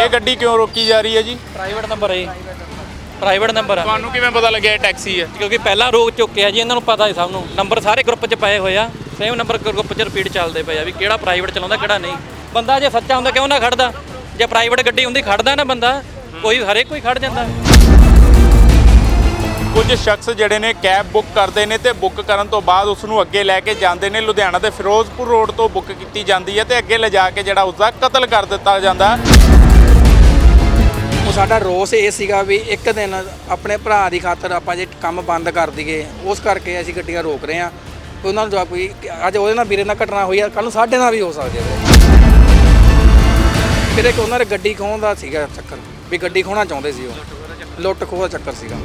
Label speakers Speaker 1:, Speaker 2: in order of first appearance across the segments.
Speaker 1: ਇਹ ਗੱਡੀ ਕਿਉਂ ਰੋਕੀ ਜਾ ਰਹੀ ਹੈ ਜੀ?
Speaker 2: ਪ੍ਰਾਈਵੇਟ ਨੰਬਰ ਹੈ ਜੀ। ਪ੍ਰਾਈਵੇਟ ਨੰਬਰ ਆ।
Speaker 1: ਤੁਹਾਨੂੰ ਕਿਵੇਂ ਪਤਾ ਲੱਗਿਆ ਇਹ ਟੈਕਸੀ ਹੈ?
Speaker 2: ਕਿਉਂਕਿ ਪਹਿਲਾਂ ਰੋਕ ਚੁੱਕਿਆ ਜੀ ਇਹਨਾਂ ਨੂੰ ਪਤਾ ਹੈ ਸਭ ਨੂੰ ਨੰਬਰ ਸਾਰੇ ਗਰੁੱਪ 'ਚ ਪਏ ਹੋਏ ਆ। ਸੇਮ ਨੰਬਰ ਗਰੁੱਪ 'ਚ ਰਿਪੀਟ ਚੱਲਦੇ ਪਏ ਆ ਵੀ ਕਿਹੜਾ ਪ੍ਰਾਈਵੇਟ ਚਲਾਉਂਦਾ ਕਿਹੜਾ ਨਹੀਂ। ਬੰਦਾ ਜੇ ਸੱਚਾ ਹੁੰਦਾ ਕਿਉਂ ਨਾ ਖੜਦਾ? ਜੇ ਪ੍ਰਾਈਵੇਟ ਗੱਡੀ ਹੁੰਦੀ ਖੜਦਾ ਨਾ ਬੰਦਾ ਕੋਈ ਹਰੇਕ ਕੋਈ ਖੜ ਜਾਂਦਾ।
Speaker 1: ਕੁਝ ਸ਼ਖਸ ਜਿਹੜੇ ਨੇ ਕੈਬ ਬੁੱਕ ਕਰਦੇ ਨੇ ਤੇ ਬੁੱਕ ਕਰਨ ਤੋਂ ਬਾਅਦ ਉਸ ਨੂੰ ਅੱਗੇ ਲੈ ਕੇ ਜਾਂਦੇ ਨੇ। ਲੁਧਿਆਣਾ ਦੇ ਫਿਰੋਜ਼ਪੁਰ ਰੋਡ ਤੋਂ ਬੁੱਕ ਕੀਤੀ ਜਾਂਦੀ ਹੈ ਤੇ ਅੱਗੇ ਲਿਜਾ ਕੇ ਜਿਹੜਾ ਉਸ ਦਾ ਕਤਲ ਕਰ ਦਿੱਤਾ ਜਾਂਦਾ। ਹੈ
Speaker 3: ਉਹ ਸਾਡਾ ਰੋਸ ਇਹ ਸੀਗਾ ਵੀ ਇੱਕ ਦਿਨ ਆਪਣੇ ਭਰਾ ਦੀ ਖਾਤਰ ਆਪਾਂ ਜੇ ਕੰਮ ਬੰਦ ਕਰ ਦਈਏ, ਉਸ ਕਰਕੇ ਅਸੀਂ ਗੱਡੀਆਂ ਰੋਕ ਰਹੇ ਹਾਂ। ਉਹਨਾਂ ਨੂੰ ਜਵਾਬ ਕੋਈ ਅੱਜ ਉਹਦੇ ਨਾਲ ਵੀਰੇ ਨਾਲ ਘਟਨਾ ਹੋਈ ਆ ਕੱਲ ਨੂੰ ਸਾਡੇ ਨਾਲ ਵੀ ਹੋ ਸਕਦੀ ਹੈ ਫਿਰ ਇੱਕ ਉਹਨਾਂ ਦੇ ਗੱਡੀ ਖੋਹਣ ਦਾ ਸੀਗਾ ਚੱਕਰ, ਵੀ ਗੱਡੀ ਖੋਹਣਾ ਚਾਹੁੰਦੇ ਸੀ ਉਹ। ਲੁੱਟ ਖੋਹ ਦਾ ਚੱਕਰ ਸੀਗਾ।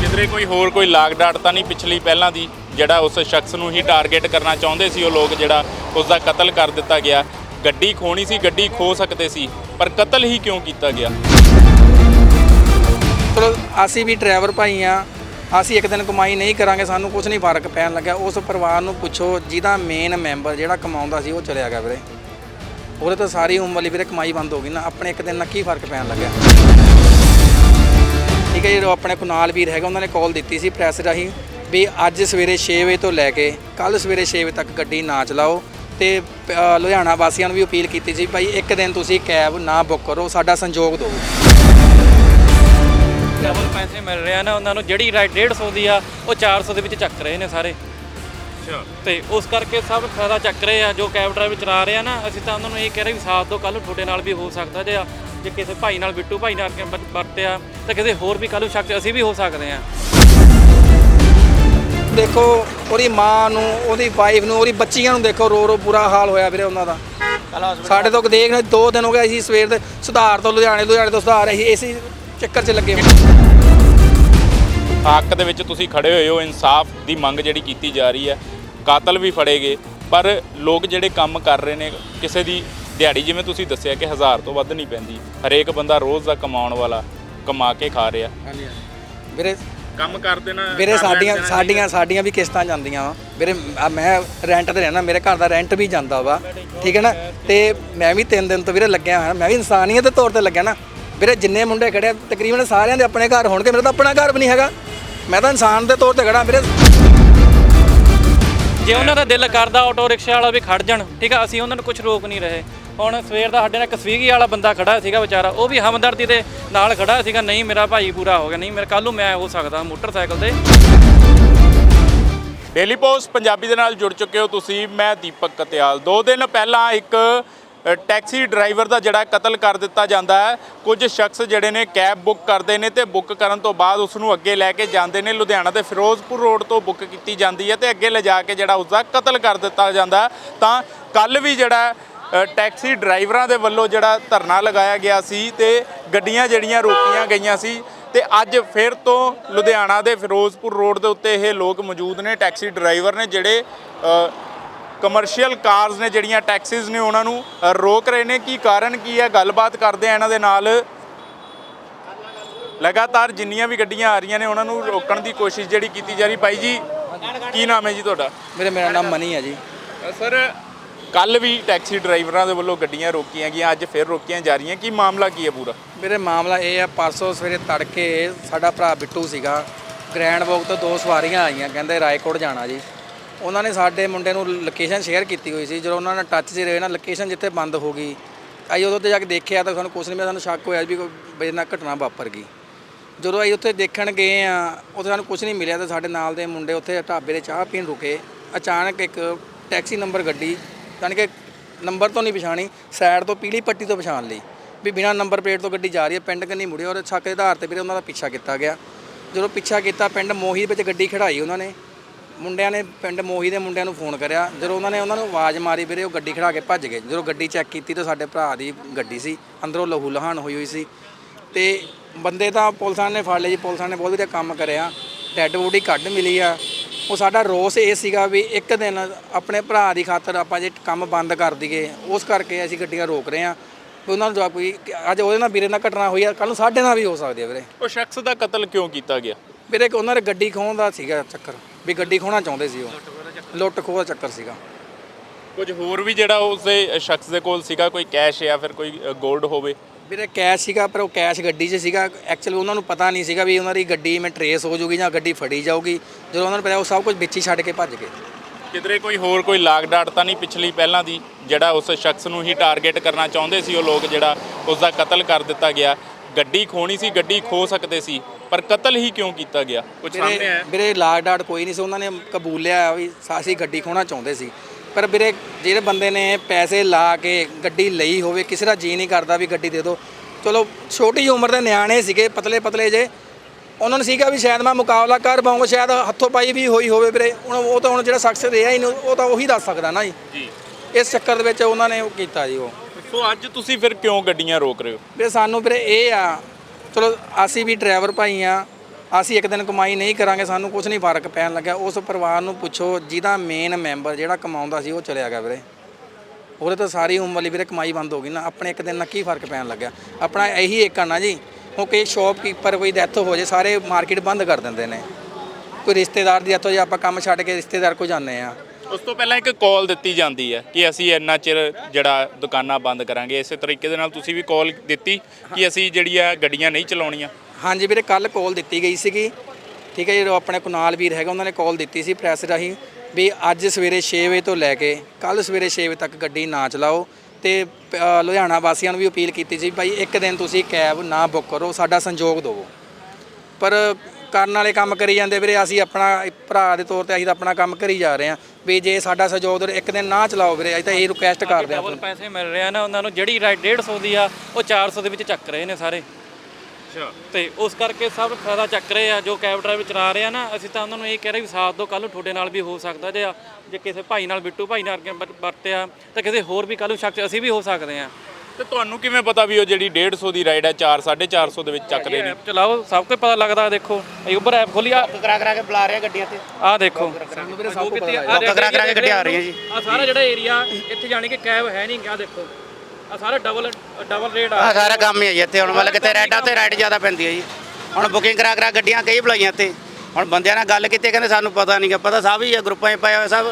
Speaker 1: ਕਿਧਰੇ ਕੋਈ ਹੋਰ ਕੋਈ ਲਾਗ ਡਾਟ ਤਾਂ ਨਹੀਂ ਪਿਛਲੀ ਪਹਿਲਾਂ ਦੀ, ਜਿਹੜਾ ਉਸ ਸ਼ਖਸ ਨੂੰ ਹੀ ਟਾਰਗੇਟ ਕਰਨਾ ਚਾਹੁੰਦੇ ਸੀ ਉਹ ਲੋਕ ਜਿਹੜਾ ਉਸ ਦਾ ਕਤਲ ਕਰ ਦਿੱਤਾ ਗਿਆ। ਗੱਡੀ ਖੋਣੀ ਸੀ, ਗੱਡੀ ਖੋ ਸਕਦੇ ਸੀ, ਪਰ ਕਤਲ ਹੀ ਕਿਉਂ ਕੀਤਾ ਗਿਆ?
Speaker 3: ਚਲੋ, ਅਸੀਂ ਵੀ ਡਰਾਈਵਰ ਭਾਈ ਆ। ਅਸੀਂ ਇੱਕ ਦਿਨ ਕਮਾਈ ਨਹੀਂ ਕਰਾਂਗੇ, ਸਾਨੂੰ ਕੁਝ ਨਹੀਂ ਫ਼ਰਕ ਪੈਣ ਲੱਗਿਆ। ਉਸ ਪਰਿਵਾਰ ਨੂੰ ਪੁੱਛੋ, ਜਿਹਦਾ ਮੇਨ ਮੈਂਬਰ ਜਿਹੜਾ ਕਮਾਉਂਦਾ ਸੀ, ਉਹ ਚਲਿਆ ਗਿਆ ਵੀਰੇ। ਉਹਦੇ ਤਾਂ ਸਾਰੀ ਉਮਰ ਲਈ ਵੀਰੇ ਕਮਾਈ ਬੰਦ ਹੋ ਗਈ ਨਾ। ਆਪਣੇ ਇੱਕ ਦਿਨ ਨਾਲ ਕੀ ਫ਼ਰਕ ਪੈਣ ਲੱਗਿਆ? ਠੀਕ ਹੈ ਜਦੋਂ ਆਪਣੇ ਕੁਨਾਲ ਵੀਰ ਹੈਗਾ, ਉਹਨਾਂ ਨੇ ਕਾਲ ਦਿੱਤੀ ਸੀ ਪ੍ਰੈਸ ਰਾਹੀਂ ਵੀ ਅੱਜ ਸਵੇਰੇ 6 ਵਜੇ ਤੋਂ ਲੈ ਕੇ ਕੱਲ ਸਵੇਰੇ 6 ਵਜੇ ਤੱਕ ਗੱਡੀ ਨਾ ਚਲਾਓ। ਤੇ ਅ, ਲੁਧਿਆਣਾ ਵਾਸੀਆਂ ਨੂੰ ਵੀ ਅਪੀਲ ਕੀਤੀ ਸੀ ਭਾਈ ਇੱਕ ਦਿਨ ਤੁਸੀਂ ਕੈਬ ਨਾ ਬੁੱਕ ਕਰੋ ਸਾਡਾ ਸੰਯੋਗ ਦਿਓ।
Speaker 2: ਡਬਲ ਪੈਸੇ ਮਿਲ ਰਹੇ ਆ ਨਾ ਉਹਨਾਂ ਨੂੰ ਜਿਹੜੀ ਰਾਈਡ 150 ਦੀ ਆ ਉਹ 400 ਦੇ ਵਿੱਚ ਚੱਕ ਰਹੇ ਨੇ ਸਾਰੇ।
Speaker 1: ਅੱਛਾ।
Speaker 2: ਤੇ ਉਸ ਕਰਕੇ ਸਭ ਫਾਇਦਾ ਚੱਕ ਰਹੇ ਆ ਜੋ ਕੈਬ ਡਰਾਈਵਰ ਚਲਾ ਰਹੇ ਆ ਨਾ ਅਸੀਂ ਤਾਂ ਉਹਨਾਂ ਨੂੰ ਇਹ ਕਹਿ ਰਹੇ ਵੀ ਸਾਥ ਦਿਓ ਕੱਲ ਨੂੰ ਤੁਹਾਡੇ ਨਾਲ ਵੀ ਹੋ ਸਕਦਾ ਜੇ ਜੇ ਕਿਸੇ ਭਾਈ ਨਾਲ ਬਿੱਟੂ ਭਾਈ ਨਾਲ ਵਰ- ਵਰਤਿਆ ਤਾਂ ਕਿਸੇ ਹੋਰ ਵੀ ਕੱਲ ਨੂੰ ਸ਼ੱਕ ਅਸੀਂ ਵੀ ਹੋ ਸਕਦੇ ਆ।
Speaker 3: ਦੇਖੋ ਉਹਦੀ ਮਾਂ ਨੂੰ ਉਹਦੀ ਵਾਈਫ ਨੂੰ ਉਹਦੀ ਬੱਚੀਆਂ ਨੂੰ ਦੇਖੋ ਰੋ ਰੋ ਬੁਰਾ ਹਾਲ ਹੋਇਆ ਵੀਰੇ ਉਹਨਾਂ ਦਾ ਸਾਡੇ ਤੋਂ ਦੇਖ ਨੇ ਦੋ ਦਿਨ ਹੋ ਗਏ ਅਸੀਂ ਸਵੇਰ ਦੇ ਸੁਧਾਰ ਤੋਂ ਲੁਧਿਆਣੇ ਲੁਧਿਆਣੇ ਤੋਂ ਸੁਧਾਰ ਅਸੀਂ ਇਸੇ ਚੱਕਰ 'ਚ ਲੱਗੇ ਹੋਏ।
Speaker 1: ਹੱਕ ਦੇ ਵਿੱਚ ਤੁਸੀਂ ਖੜੇ ਹੋਏ ਹੋ ਇਨਸਾਫ ਦੀ ਮੰਗ ਜਿਹੜੀ ਕੀਤੀ ਜਾ ਰਹੀ ਹੈ ਕਾਤਲ ਵੀ ਫੜੇਗੇ ਪਰ ਲੋਕ ਜਿਹੜੇ ਕੰਮ ਕਰ ਰਹੇ ਨੇ ਕਿਸੇ ਦੀ ਦਿਹਾੜੀ ਜਿਵੇਂ ਤੁਸੀਂ ਦੱਸਿਆ ਕਿ ਹਜ਼ਾਰ ਤੋਂ ਵੱਧ ਨਹੀਂ ਪੈਂਦੀ ਹਰੇਕ ਬੰਦਾ ਰੋਜ਼ ਦਾ ਕਮਾਉਣ ਵਾਲਾ ਕਮਾ ਕੇ ਖਾ ਰਿਹਾ
Speaker 3: ਵੀਰੇ
Speaker 1: ਕੰਮ ਕਰ ਦੇਣਾ
Speaker 3: ਵੀਰੇ ਸਾਡੀਆਂ ਸਾਡੀਆਂ ਸਾਡੀਆਂ ਵੀ ਕਿਸ਼ਤਾਂ ਜਾਂਦੀਆਂ ਵਾ। ਵੀਰੇ ਆ ਮੈਂ ਰੈਂਟ ਤੇ ਰਹਿਣਾ ਮੇਰੇ ਘਰ ਦਾ ਰੈਂਟ ਵੀ ਜਾਂਦਾ ਵਾ ਠੀਕ ਹੈ ਨਾ? ਤੇ ਮੈਂ ਵੀ 3 ਦਿਨ ਤੋਂ ਵੀਰੇ ਲੱਗਿਆ ਹੋਇਆ ਮੈਂ ਵੀ ਇਨਸਾਨੀਅਤ ਦੇ ਤੌਰ ਤੇ ਲੱਗਿਆ ਨਾ। ਵੀਰੇ ਜਿੰਨੇ ਮੁੰਡੇ ਖੜੇ ਆ, ਤਕਰੀਬਨ ਸਾਰਿਆਂ ਦੇ ਆਪਣੇ ਘਰ ਹੋਣਗੇ ਮੇਰਾ ਤਾਂ ਆਪਣਾ ਘਰ ਵੀ ਨਹੀਂ ਹੈਗਾ। ਮੈਂ ਤਾਂ ਇਨਸਾਨ ਦੇ ਤੌਰ ਤੇ ਖੜਾ ਵੀਰੇ।
Speaker 2: ਜੇ ਉਹਨਾਂ ਦਾ ਦਿਲ ਕਰਦਾ ਆਟੋ ਰਿਕਸ਼ਾ ਵਾਲਾ ਵੀ ਖੜ ਜਾਣ ਠੀਕ ਆ? ਅਸੀਂ ਉਹਨਾਂ ਨੂੰ ਕੁਝ ਰੋਕ ਨਹੀਂ ਰਹੇ। ਹੁਣ ਸਵੇਰ ਦਾ ਸਾਡੇ ਨਾਲ ਇੱਕ ਸਵੀਗੀ ਵਾਲਾ ਬੰਦਾ ਖੜਾ ਸੀਗਾ ਵਿਚਾਰਾ, ਉਹ ਵੀ ਹਮਦਰਦੀ ਦੇ ਨਾਲ ਖੜਾ ਸੀਗਾ, ਨਹੀਂ ਮੇਰਾ ਭਾਈ ਪੂਰਾ ਹੋ ਗਿਆ, ਨਹੀਂ ਮੇਰੇ ਕੱਲ ਨੂੰ ਮੈਂ ਹੋ ਸਕਦਾ ਮੋਟਰਸਾਈਕਲ ਤੇ।
Speaker 1: ਡੇਲੀ ਪੋਸਟ ਪੰਜਾਬੀ ਦੇ ਨਾਲ ਜੁੜ ਚੁੱਕੇ ਹੋ ਤੁਸੀਂ, ਮੈਂ ਦੀਪਕ ਕਤਿਆਲ। ਦੋ ਦਿਨ ਪਹਿਲਾਂ ਇੱਕ ਟੈਕਸੀ ਡਰਾਈਵਰ ਦਾ ਜਿਹੜਾ ਕਤਲ ਕਰ ਦਿੱਤਾ ਜਾਂਦਾ ਹੈ, ਕੁਝ ਸ਼ਖਸ ਜਿਹੜੇ ਨੇ ਕੈਬ ਬੁੱਕ ਕਰਦੇ ਨੇ ਤੇ ਬੁੱਕ ਕਰਨ ਤੋਂ ਬਾਅਦ ਉਸ ਨੂੰ ਅੱਗੇ ਲੈ ਕੇ ਜਾਂਦੇ ਨੇ। ਲੁਧਿਆਣਾ ਦੇ ਫਿਰੋਜ਼ਪੁਰ ਰੋਡ ਤੋਂ ਬੁੱਕ ਕੀਤੀ ਜਾਂਦੀ ਹੈ ਤੇ ਅੱਗੇ ਲਿਜਾ ਕੇ ਜਿਹੜਾ ਉਸ ਦਾ ਕਤਲ ਕਰ ਦਿੱਤਾ ਜਾਂਦਾ ਤਾਂ ਕੱਲ ਵੀ ਜਿਹੜਾ ਟੈਕਸੀ ਡਰਾਈਵਰਾਂ ਦੇ ਵੱਲੋਂ ਜਿਹੜਾ ਧਰਨਾ ਲਗਾਇਆ ਗਿਆ ਸੀ ਤੇ ਗੱਡੀਆਂ ਜਿਹੜੀਆਂ ਰੋਕੀਆਂ ਗਈਆਂ ਸੀ ਤੇ ਅੱਜ ਫਿਰ ਤੋਂ ਲੁਧਿਆਣਾ ਦੇ ਫਿਰੋਜ਼ਪੁਰ ਰੋਡ ਦੇ ਉੱਤੇ ਇਹ ਲੋਕ ਮੌਜੂਦ ਨੇ ਟੈਕਸੀ ਡਰਾਈਵਰ ਨੇ ਜਿਹੜੇ ਕਮਰਸ਼ੀਅਲ ਕਾਰਸ ਨੇ ਜਿਹੜੀਆਂ ਟੈਕਸੀਜ਼ ਨੇ ਉਹਨਾਂ ਨੂੰ ਰੋਕ ਰਹੇ ਨੇ। ਕੀ ਕਾਰਨ ਕੀ ਹੈ? ਗੱਲਬਾਤ ਕਰਦੇ ਆ ਇਹਨਾਂ ਦੇ ਨਾਲ। ਲਗਾਤਾਰ ਜਿੰਨੀਆਂ ਵੀ ਗੱਡੀਆਂ ਆ ਰਹੀਆਂ ਨੇ ਉਹਨਾਂ ਨੂੰ ਰੋਕਣ ਦੀ ਕੋਸ਼ਿਸ਼ ਜਿਹੜੀ ਕੀਤੀ ਜਾ ਰਹੀ। ਬਾਈ ਜੀ ਕੀ ਨਾਮ ਹੈ ਜੀ ਤੁਹਾਡਾ?
Speaker 3: ਵੀਰੇ ਮੇਰਾ ਨਾਮ ਮਨੀ ਹੈ ਜੀ।
Speaker 1: ਸਰ ਕੱਲ ਵੀ ਟੈਕਸੀ ਡਰਾਈਵਰਾਂ ਦੇ ਵੱਲੋਂ ਗੱਡੀਆਂ ਰੋਕੀਆਂ ਗਈਆਂ, ਅੱਜ ਫਿਰ ਰੋਕੀਆਂ ਜਾ ਰਹੀਆਂ। ਕੀ ਮਾਮਲਾ ਕੀ ਹੈ ਪੂਰਾ?
Speaker 3: ਮੇਰੇ ਮਾਮਲਾ ਇਹ ਆ, ਪਰਸੋਂ ਸਵੇਰੇ ਤੜਕੇ ਸਾਡਾ ਭਰਾ ਬਿੱਟੂ ਸੀਗਾ, ਗ੍ਰੈਂਡ ਵੋਕ ਤੋਂ ਦੋ ਸਵਾਰੀਆਂ ਆਈਆਂ, ਕਹਿੰਦੇ ਰਾਏਕੋਟ ਜਾਣਾ ਜੀ। ਉਹਨਾਂ ਨੇ ਸਾਡੇ ਮੁੰਡੇ ਨੂੰ ਲੋਕੇਸ਼ਨ ਸ਼ੇਅਰ ਕੀਤੀ ਹੋਈ ਸੀ, ਜਦੋਂ ਉਹਨਾਂ ਨਾਲ ਟੱਚ 'ਚ ਰਹੇ ਨਾ ਲੋਕੇਸ਼ਨ ਜਿੱਥੇ ਬੰਦ ਹੋ ਗਈ। ਅਸੀਂ ਉਦੋਂ ਤੇ ਜਾ ਕੇ ਦੇਖਿਆ ਤਾਂ ਸਾਨੂੰ ਕੁਛ ਨਹੀਂ ਮਿਲਿਆ ਸਾਨੂੰ ਸ਼ੱਕ ਹੋਇਆ ਵੀ ਕੋਈ ਬੇ ਘਟਨਾ ਵਾਪਰ ਗਈ। ਜਦੋਂ ਅਸੀਂ ਉੱਥੇ ਦੇਖਣ ਗਏ ਆ, ਉੱਥੇ ਸਾਨੂੰ ਕੁਛ ਨਹੀਂ ਮਿਲਿਆ ਤਾਂ ਸਾਡੇ ਨਾਲ ਦੇ ਮੁੰਡੇ ਉੱਥੇ ਢਾਬੇ ਦੇ ਚਾਹ ਪੀਣ ਰੁਕੇ। ਅਚਾਨਕ ਇੱਕ ਟੈਕਸੀ ਨੰਬਰ ਗੱਡੀ ਜਾਣੀ ਕਿ ਨੰਬਰ ਤੋਂ ਨਹੀਂ ਪਛਾਣੀ ਸਾਈਡ ਤੋਂ ਪੀਲੀ ਪੱਟੀ ਤੋਂ ਪਛਾਣ ਲਈ। ਵੀ ਬਿਨਾ ਨੰਬਰ ਪਲੇਟ ਤੋਂ ਗੱਡੀ ਜਾ ਰਹੀ ਹੈ, ਪਿੰਡ ਕੰਨੀ ਮੁੜਿਆ ਔਰ ਛੱਕ ਦੇ ਆਧਾਰ ਤੇ ਵੀਰੇ ਉਹਨਾਂ ਦਾ ਪਿੱਛਾ ਕੀਤਾ ਗਿਆ। ਜਦੋਂ ਪਿੱਛਾ ਕੀਤਾ, ਪਿੰਡ ਮੋਹੀ ਦੇ ਵਿੱਚ ਗੱਡੀ ਖੜਾਈ ਉਹਨਾਂ ਨੇ। ਮੁੰਡਿਆਂ ਨੇ, ਪਿੰਡ ਮੋਹੀ ਦੇ ਮੁੰਡਿਆਂ ਨੂੰ ਫੋਨ ਕਰਿਆ। ਜਦੋਂ ਉਹਨਾਂ ਨੇ ਉਹਨਾਂ ਨੂੰ ਆਵਾਜ਼ ਮਾਰੀ, ਵੀਰੇ ਉਹ ਗੱਡੀ ਖੜਾ ਕੇ ਭੱਜ ਗਏ। ਜਦੋਂ ਗੱਡੀ ਚੈੱਕ ਕੀਤੀ ਤਾਂ ਸਾਡੇ ਭਰਾ ਦੀ ਗੱਡੀ ਸੀ, ਅੰਦਰੋਂ ਲਹੂ ਲਹਾਨ ਹੋਈ ਹੋਈ ਸੀ। ਤੇ ਬੰਦੇ ਤਾਂ ਪੁਲਿਸਾਂ ਨੇ ਫੜ ਲਏ ਜੀ, ਪੁਲਿਸਾਂ ਨੇ ਬਹੁਤ ਵਧੀਆ ਕੰਮ ਕਰਿਆ। ਡੈੱਡ ਬੋਡੀ ਕੱਢ ਮਿਲੀ ਆ। ਉਹ ਸਾਡਾ ਰੋਸ ਇਹ ਸੀਗਾ ਵੀ ਇੱਕ ਦਿਨ ਆਪਣੇ ਭਰਾ ਦੀ ਖਾਤਰ ਆਪਾਂ ਜੇ ਕੰਮ ਬੰਦ ਕਰ ਦਈਏ ਉਸ ਕਰਕੇ ਅਸੀਂ ਗੱਡੀਆਂ ਰੋਕ ਰਹੇ ਆ ਉਹਨਾਂ ਨੂੰ ਜਵਾਬ ਕੋਈ ਅੱਜ ਉਹਦੇ ਨਾਲ ਵੀਰੇ ਨਾਲ ਘਟਨਾ ਹੋਈ ਆ ਕੱਲ ਨੂੰ ਸਾਡੇ ਨਾਲ ਵੀ ਹੋ ਸਕਦੀ ਹੈ ਵੀਰੇ।
Speaker 1: ਉਹ ਸ਼ਖਸ ਦਾ ਕਤਲ ਕਿਉਂ ਕੀਤਾ ਗਿਆ?
Speaker 3: ਵੀਰੇ ਉਹਨਾਂ ਦੇ ਗੱਡੀ ਖੋਹਣ ਦਾ ਸੀਗਾ ਚੱਕਰ ਵੀ ਗੱਡੀ ਖੋਹਣਾ ਚਾਹੁੰਦੇ ਸੀ ਉਹ। ਲੁੱਟ ਖੋਹ ਦਾ ਚੱਕਰ ਸੀਗਾ।
Speaker 1: ਕੁਝ ਹੋਰ ਵੀ ਜਿਹੜਾ ਉਸਦੇ ਸ਼ਖਸ ਦੇ ਕੋਲ ਸੀਗਾ ਕੋਈ ਕੈਸ਼ ਜਾਂ ਫਿਰ ਕੋਈ 골ਡ ਹੋਵੇ?
Speaker 3: ਵੀਰੇ ਕੈਸ਼ ਸੀਗਾ ਪਰ ਉਹ ਕੈਸ਼ ਗੱਡੀ 'ਚ ਸੀਗਾ। ਐਕਚੁਅਲੀ ਉਹਨਾਂ ਨੂੰ ਪਤਾ ਨਹੀਂ ਸੀਗਾ ਵੀ ਉਹਨਾਂ ਦੀ ਗੱਡੀ ਮੈਂ ਟਰੇਸ ਹੋ ਜੂਗੀ ਜਾਂ ਗੱਡੀ ਫੜੀ ਜਾਊਗੀ। ਜਦੋਂ ਉਹਨਾਂ ਨੂੰ ਪਤਾ ਉਹ ਸਭ ਕੁਝ ਵਿੱਚ ਹੀ ਛੱਡ ਕੇ ਭੱਜ ਗਏ।
Speaker 1: ਕਿਧਰੇ ਕੋਈ ਹੋਰ ਕੋਈ ਲਾਗ ਡਾਟ ਤਾਂ ਨਹੀਂ ਪਿਛਲੀ ਪਹਿਲਾਂ ਦੀ ਜਿਹੜਾ ਉਸ ਸ਼ਖਸ ਨੂੰ ਹੀ ਟਾਰਗੇਟ ਕਰਨਾ ਚਾਹੁੰਦੇ ਸੀ ਉਹ ਲੋਕ ਜਿਹੜਾ ਉਸ ਦਾ ਕਤਲ ਕਰ ਦਿੱਤਾ ਗਿਆ। ਗੱਡੀ ਖੋਣੀ ਸੀ ਗੱਡੀ ਖੋ ਸਕਦੇ ਸੀ ਪਰ ਕਤਲ ਹੀ ਕਿਉਂ ਕੀਤਾ ਗਿਆ? ਕੁਝ ਸਾਹਮਣੇ
Speaker 3: ਵੀਰੇ
Speaker 1: ਆਇਆ।
Speaker 3: ਵੀਰੇ ਲਾਗ ਡਾਟ ਕੋਈ ਨਹੀਂ ਸੀ। ਉਹਨਾਂ ਨੇ ਕਬੂਲਿਆ ਵੀ ਅਸੀਂ ਗੱਡੀ ਖੋਣਾ ਚਾਹੁੰਦੇ ਸੀ। ਪਰ ਵੀਰੇ ਜਿਹੜੇ ਬੰਦੇ ਨੇ ਪੈਸੇ ਲਾ ਕੇ ਗੱਡੀ ਲਈ ਹੋਵੇ ਕਿਸੇ ਦਾ ਜੀ ਨਹੀਂ ਕਰਦਾ ਵੀ ਗੱਡੀ ਦੇ ਦਿਓ। ਚਲੋ ਛੋਟੀ ਉਮਰ ਦੇ ਨਿਆਣੇ ਸੀਗੇ ਪਤਲੇ ਪਤਲੇ ਜੇ। ਉਹਨਾਂ ਨੂੰ ਸੀਗਾ ਵੀ ਸ਼ਾਇਦ ਮੈਂ ਮੁਕਾਬਲਾ ਕਰ ਪਾਉਂਗਾ ਸ਼ਾਇਦ ਹੱਥੋਂ ਪਾਈ ਵੀ ਹੋਈ ਹੋਵੇ ਵੀਰੇ। ਹੁਣ ਉਹ ਤਾਂ ਹੁਣ ਜਿਹੜਾ ਸ਼ਖਸ ਰਿਹਾ ਹੀ ਨਹੀਂ ਉਹ ਤਾਂ ਉਹੀ ਦੱਸ ਸਕਦਾ ਨਾ ਜੀ।
Speaker 1: ਜੀ।
Speaker 3: ਇਸ ਚੱਕਰ ਦੇ ਵਿੱਚ ਉਹਨਾਂ ਨੇ ਉਹ ਕੀਤਾ ਜੀ ਉਹ।
Speaker 1: ਸੋ ਅੱਜ ਤੁਸੀਂ ਫਿਰ ਕਿਉਂ ਗੱਡੀਆਂ ਰੋਕ ਰਹੇ ਹੋ?
Speaker 3: ਵੀਰੇ ਸਾਨੂੰ ਵੀਰੇ ਇਹ ਆ ਚਲੋ ਅਸੀਂ ਵੀ ਡਰਾਈਵਰ ਭਾਈ ਆ। ਅਸੀਂ ਇੱਕ ਦਿਨ ਕਮਾਈ ਨਹੀਂ ਕਰਾਂਗੇ, ਸਾਨੂੰ ਕੁਝ ਨਹੀਂ ਫ਼ਰਕ ਪੈਣ ਲੱਗਿਆ। ਉਸ ਪਰਿਵਾਰ ਨੂੰ ਪੁੱਛੋ, ਜਿਹਦਾ ਮੇਨ ਮੈਂਬਰ ਜਿਹੜਾ ਕਮਾਉਂਦਾ ਸੀ, ਉਹ ਚਲਿਆ ਗਿਆ ਵੀਰੇ। ਉਹਦੇ ਤਾਂ ਸਾਰੀ ਉਮਰ ਲਈ ਵੀਰੇ ਕਮਾਈ ਬੰਦ ਹੋ ਗਈ ਨਾ। ਆਪਣੇ ਇੱਕ ਦਿਨ ਨਾਲ ਕੀ ਫ਼ਰਕ ਪੈਣ ਲੱਗਿਆ? ਆਪਣਾ ਇਹੀ ਇੱਕ ਆ ਨਾ ਜੀ ਉਹ ਕਿ ਸ਼ਾਪਕੀਪਰ ਕੋਈ ਡੈਥ ਹੋ ਜੇ, ਸਾਰੇ ਮਾਰਕੀਟ ਬੰਦ ਕਰ ਦਿੰਦੇ ਨੇ। ਕੋਈ ਰਿਸ਼ਤੇਦਾਰ ਦੀ ਡੈਥ ਹੋ ਜੇ, ਆਪਾਂ ਕੰਮ ਛੱਡ ਕੇ ਰਿਸ਼ਤੇਦਾਰ ਕੋ ਜਾਂਦੇ ਆ
Speaker 1: ਉਸ ਤੋਂ ਪਹਿਲਾਂ ਇੱਕ ਕਾਲ ਦਿੱਤੀ ਜਾਂਦੀ ਹੈ ਕਿ ਅਸੀਂ ਇੰਨਾ ਚਿਰ ਜਿਹੜਾ ਦੁਕਾਨਾਂ ਬੰਦ ਕਰਾਂਗੇ। ਇਸੇ ਤਰੀਕੇ ਦੇ ਨਾਲ ਤੁਸੀਂ ਵੀ ਕਾਲ ਦਿੱਤੀ ਕਿ ਅਸੀਂ ਜਿਹੜੀ ਆ ਗੱਡੀਆਂ ਨਹੀਂ ਚਲਾਉਣੀਆਂ।
Speaker 3: ਹਾਂਜੀ ਵੀਰੇ ਕੱਲ ਕਾਲ ਦਿੱਤੀ ਗਈ ਸੀਗੀ। ਠੀਕ ਹੈ ਜਦੋਂ ਆਪਣੇ ਕੁਨਾਲ ਵੀਰ ਹੈਗਾ ਉਹਨਾਂ ਨੇ ਕਾਲ ਦਿੱਤੀ ਸੀ ਪ੍ਰੈਸ ਰਾਹੀਂ ਵੀ ਅੱਜ ਸਵੇਰੇ 6 ਵਜੇ ਤੋਂ ਲੈ ਕੇ ਕੱਲ ਸਵੇਰੇ 6 ਵਜੇ ਤੱਕ ਗੱਡੀ ਨਾ ਚਲਾਓ। ਤੇ ਅ, ਲੁਧਿਆਣਾ ਵਾਸੀਆਂ ਨੂੰ ਵੀ ਅਪੀਲ ਕੀਤੀ ਸੀ ਭਾਈ ਇੱਕ ਦਿਨ ਤੁਸੀਂ ਕੈਬ ਨਾ ਬੁੱਕ ਕਰੋ ਸਾਡਾ ਸੰਯੋਗ ਦਿਵੋ। ਪਰ ਕਰਨ ਵਾਲੇ ਕੰਮ ਕਰੀ ਜਾਂਦੇ ਵੀਰੇ ਅਸੀਂ ਆਪਣਾ ਭਰਾ ਦੇ ਤੌਰ ਤੇ ਅਸੀਂ ਤਾਂ ਆਪਣਾ ਕੰਮ ਕਰੀ ਜਾ ਰਹੇ ਹਾਂ ਵੀ ਜੇ ਸਾਡਾ ਸੰਯੋਗ ਦਿਓ ਇੱਕ ਦਿਨ ਨਾ ਚਲਾਓ ਵੀਰੇ ਅਸੀਂ ਤਾਂ ਇਹ ਰਿਕੁਐਸਟ ਕਰਦੇ ਹਾਂ
Speaker 2: ਡਬਲ ਪੈਸੇ ਮਿਲ ਰਹੇ ਆ ਨਾ ਉਹਨਾਂ ਨੂੰ ਜਿਹੜੀ ਰਾਈਡ 150 ਦੀ ਆ ਉਹ 400 ਦੇ ਵਿੱਚ ਚੱਕ ਰਹੇ ਨੇ ਸਾਰੇ।
Speaker 1: ਅੱਛਾ।
Speaker 2: ਤੇ ਉਸ ਕਰਕੇ ਸਭ ਫਾਇਦਾ ਚੱਕ ਰਹੇ ਆ ਜੋ ਕੈਬ ਡਰਾਈਵਰ ਚਲਾ ਰਹੇ ਆ ਨਾ ਅਸੀਂ ਤਾਂ ਉਹਨਾਂ ਨੂੰ ਇਹ ਕਹਿ ਰਹੇ ਵੀ ਸਾਥ ਦਿਓ ਕੱਲ ਨੂੰ ਤੁਹਾਡੇ ਨਾਲ ਵੀ ਹੋ ਸਕਦਾ ਜੇ ਜੇ ਕਿਸੇ ਭਾਈ ਨਾਲ ਬਿੱਟੂ ਭਾਈ ਨਾਲ ਅੱਗੇ ਵਰ- ਵਰਤਿਆ ਤਾਂ ਕਿਸੇ ਹੋਰ ਵੀ ਕੱਲ ਨੂੰ ਸ਼ਖਸ ਅਸੀਂ ਵੀ ਹੋ ਸਕਦੇ ਆ।
Speaker 1: ਤੇ ਤੁਹਾਨੂੰ ਕਿਵੇਂ ਪਤਾ ਵੀ ਉਹ ਜਿਹੜੀ 150 ਦੀ ਰਾਈਡ ਹੈ 4 450 ਦੇ ਵਿੱਚ ਚੱਕ ਰਹੇ ਨੇ?
Speaker 2: ਐਪ ਚਲਾਓ ਸਭ ਕੁਝ ਪਤਾ ਲੱਗਦਾ ਦੇਖੋ। ਉਬਰ ਐਪ ਖੋਲੀ ਆ
Speaker 4: ਕਰਾ ਕਰਾ ਕੇ ਬੁਲਾ ਰਹੇ ਆ ਗੱਡੀਆਂ ਤੇ।
Speaker 2: ਆ ਦੇਖੋ।
Speaker 3: ਸਾਨੂੰ ਵੀਰੇ ਸਭ ਕੁਝ
Speaker 2: ਆ।
Speaker 4: ਲੋਕ ਕਰਾ ਕਰਾ ਕੇ ਗੱਡੀਆਂ ਆ ਰਹੀਆਂ ਜੀ।
Speaker 2: ਆ ਸਾਰਾ ਜਿਹੜਾ ਏਰੀਆ ਇੱਥੇ ਜਾਣੀ ਕਿ ਕੈਬ ਹੈ ਨਹੀਂ ਆ ਦੇਖੋ। ਆ ਸਾਰਾ ਡਬਲ ਡਬਲ ਰੇਟ ਆ।
Speaker 4: ਆ ਸਾਰਾ ਕੰਮ ਹੀ ਹੈ ਜੀ ਇੱਥੇ ਹੁਣ ਮਤਲਬ ਕਿਤੇ ਰਾਈਡਾਂ ਤੇ ਰਾਈਡ ਜ਼ਿਆਦਾ ਪੈਂਦੀ ਹੈ ਜੀ। ਹੁਣ ਬੁਕਿੰਗ ਕਰਾ ਕਰਾ ਗੱਡੀਆਂ ਕਈ ਬੁਲਾਈਆਂ ਤੇ ਹੁਣ ਬੰਦਿਆਂ ਨਾਲ ਗੱਲ ਕੀਤੀ ਕਹਿੰਦੇ ਸਾਨੂੰ ਪਤਾ ਨਹੀਂਗਾ ਪਤਾ ਸਭ ਹੀ ਹੈ ਗਰੁੱਪਾਂ 'ਚ ਪਏ ਹੋਏ ਸਭ।